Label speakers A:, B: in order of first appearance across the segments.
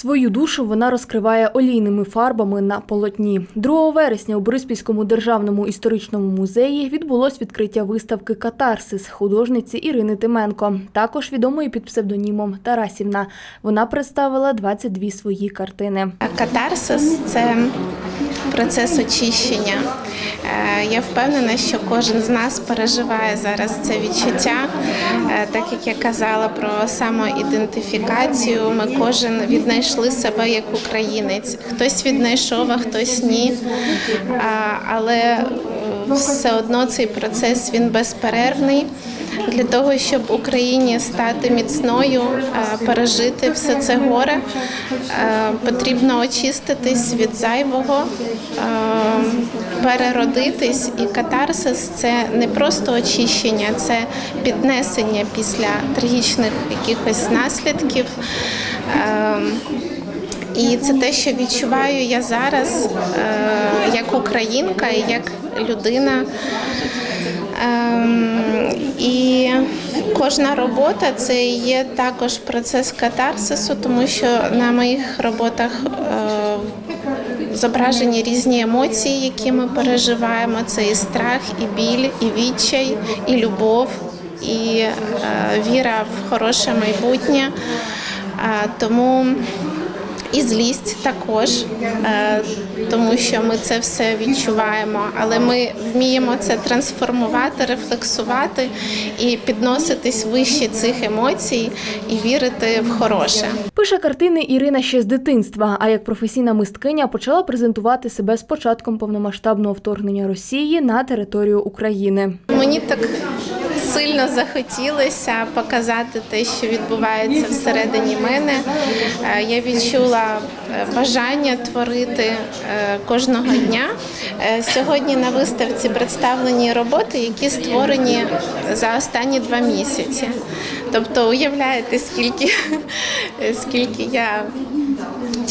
A: Свою душу вона розкриває олійними фарбами на полотні. 2 вересня у Бориспільському державному історичному музеї відбулось відкриття виставки Катарсис художниці Ірини Тименко, також відомої під псевдонімом Тарасівна. Вона представила 22 свої картини.
B: Катарсис це процес очищення. Е, Я впевнена, що кожен з нас переживає зараз це відчуття. Е, Так як я казала про самоідентифікацію, ми кожен віднайшли себе як українець. Хтось віднайшов, а хтось ні. Але е, все одно цей процес він безперервний. Для того, щоб Україні стати міцною, е, пережити все це горе, е, потрібно очиститись від зайвого, е, переродитись. І катарсис це не просто очищення, це піднесення після трагічних якихось наслідків. І це те, що відчуваю я зараз е, як українка як людина. Ем, І кожна робота це є також процес катарсису, тому що на моїх роботах е, зображені різні емоції, які ми переживаємо. Це і страх, і біль, і відчай, і любов, і е, віра в хороше майбутнє. Тому і злість також, е, тому що ми це все відчуваємо, але ми вміємо це трансформувати, рефлексувати і підноситись вище цих емоцій і вірити в хороше.
A: Пише картини Ірина ще з дитинства, а як професійна мисткиня почала презентувати себе з початком повномасштабного вторгнення Росії на територію України.
B: Мені так сильно захотілося показати те, що відбувається всередині мене. Е, Я відчула е, бажання творити е, кожного дня. Сьогодні на виставці представлені роботи, які створені за останні два місяці. Тобто, уявляєте, скільки, скільки я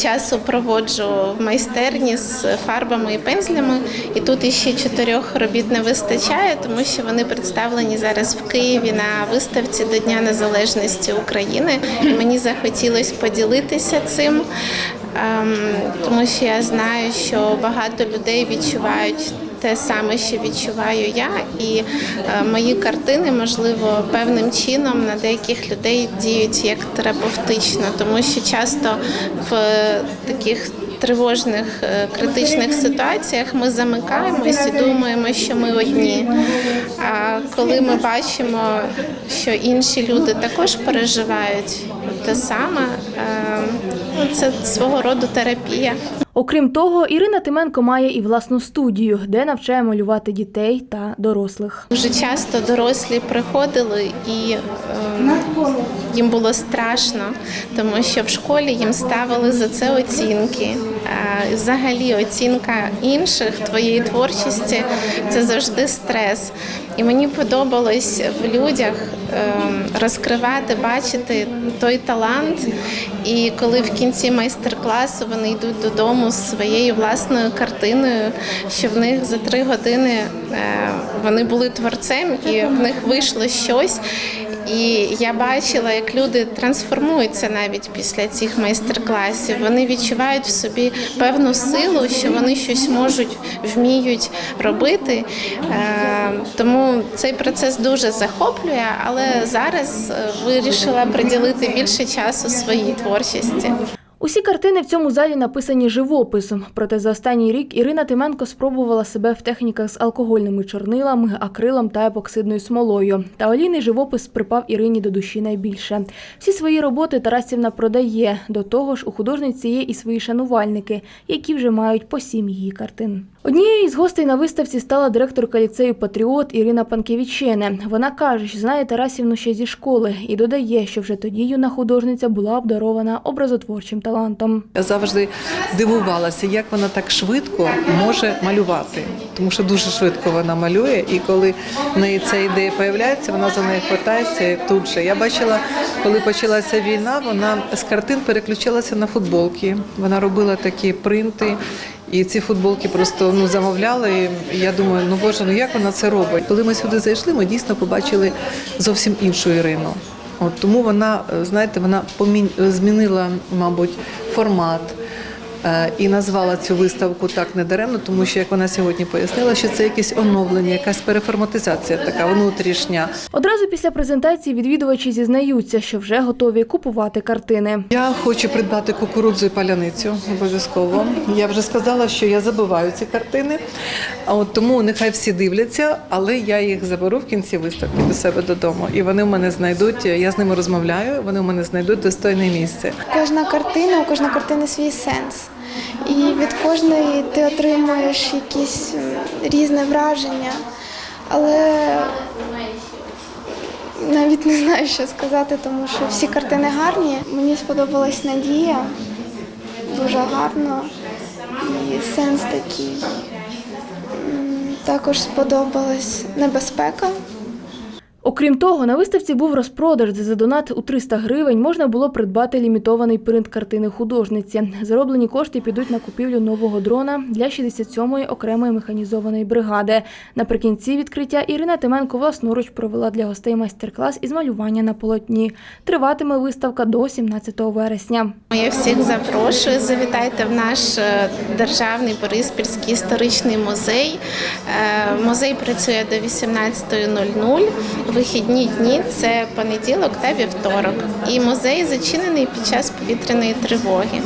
B: часу проводжу в майстерні з фарбами і пензлями, і тут іще чотирьох робіт не вистачає, тому що вони представлені зараз в Києві на виставці до Дня Незалежності України. І мені захотілося поділитися цим, ем, тому що я знаю, що багато людей відчувають. Те саме, що відчуваю я, і е, мої картини, можливо, певним чином на деяких людей діють як терапевтично, тому що часто в е, таких тривожних е, критичних ситуаціях ми замикаємось і думаємо, що ми одні. А коли ми бачимо, що інші люди також переживають те саме, ну, це свого роду терапія.
A: Окрім того, Ірина Тименко має і власну студію, де навчає малювати дітей та дорослих.
B: Дуже часто дорослі приходили і ем, їм було страшно, тому що в школі їм ставили за це оцінки. Взагалі оцінка інших твоєї творчості це завжди стрес. І мені подобалось в людях ем, розкривати, бачити той талант. І коли в кінці майстер-класу вони йдуть додому з своєю власною картиною, що в них за три години е, вони були творцем, і в них вийшло щось. І я бачила, як люди трансформуються навіть після цих майстер-класів. Вони відчувають в собі певну силу, що вони щось можуть, вміють робити. Е, Тому цей процес дуже захоплює, але зараз е, вирішила приділити більше часу своїй творчості.
A: Усі картини в цьому залі написані живописом. Проте за останній рік Ірина Тименко спробувала себе в техніках з алкогольними чорнилами, акрилом та епоксидною смолою. Та олійний живопис припав Ірині до душі найбільше. Всі свої роботи Тарасівна продає. До того ж, у художниці є і свої шанувальники, які вже мають по сім її картин. Однією із гостей на виставці стала директорка ліцею Патріот Ірина Панкевічене. Вона каже, що знає Тарасівну ще зі школи і додає, що вже тоді юна художниця була обдарована образотворчим талантом.
C: Я завжди дивувалася, як вона так швидко може малювати, тому що дуже швидко вона малює, і коли в неї ця ідея появляється, вона за нею хватається тут же. Я бачила, коли почалася війна, вона з картин переключилася на футболки. Вона робила такі принти. І ці футболки просто ну замовляли. І я думаю, ну боже, ну як вона це робить? Коли ми сюди зайшли, ми дійсно побачили зовсім іншу Ірину. От тому вона, е, знаєте, вона помін... змінила, мабуть, формат. Е, І назвала цю виставку так недаремно, тому що як вона сьогодні пояснила, що це якесь оновлення, якась переформатизація така внутрішня.
A: Одразу після презентації відвідувачі зізнаються, що вже готові купувати картини.
C: Я хочу придбати кукурудзу і паляницю обов'язково. Я вже сказала, що я забиваю ці картини, а от тому нехай всі дивляться, але я їх заберу в кінці виставки до себе додому. І вони в мене знайдуть. Я з ними розмовляю. Вони в мене знайдуть достойне місце.
D: Кожна картина, у кожної картини свій сенс. І від кожної ти отримуєш якісь різне враження. Але навіть не знаю, що сказати, тому що всі картини гарні. Мені сподобалась Надія, дуже гарно. І сенс такий. Також сподобалась небезпека.
A: Окрім того, на виставці був розпродаж, де за донат у 300 гривень можна було придбати лімітований принт картини художниці. Зароблені кошти підуть на купівлю нового дрона для 67-ї окремої механізованої бригади. Наприкінці відкриття Ірина Тименко власноруч провела для гостей майстер-клас із малювання на полотні. Триватиме виставка до 17 вересня.
B: Я всіх запрошую. Завітайте в наш е, державний Бориспільський історичний музей. Е, Музей працює до 18.00. Вихідні дні це понеділок та вівторок. І музей зачинений під час повітряної тривоги.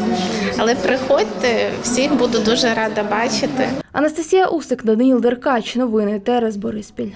B: Але приходьте, всіх буду дуже рада бачити.
A: Анастасія Усик, Даниїл Деркач. Новини ТРС Бориспіль.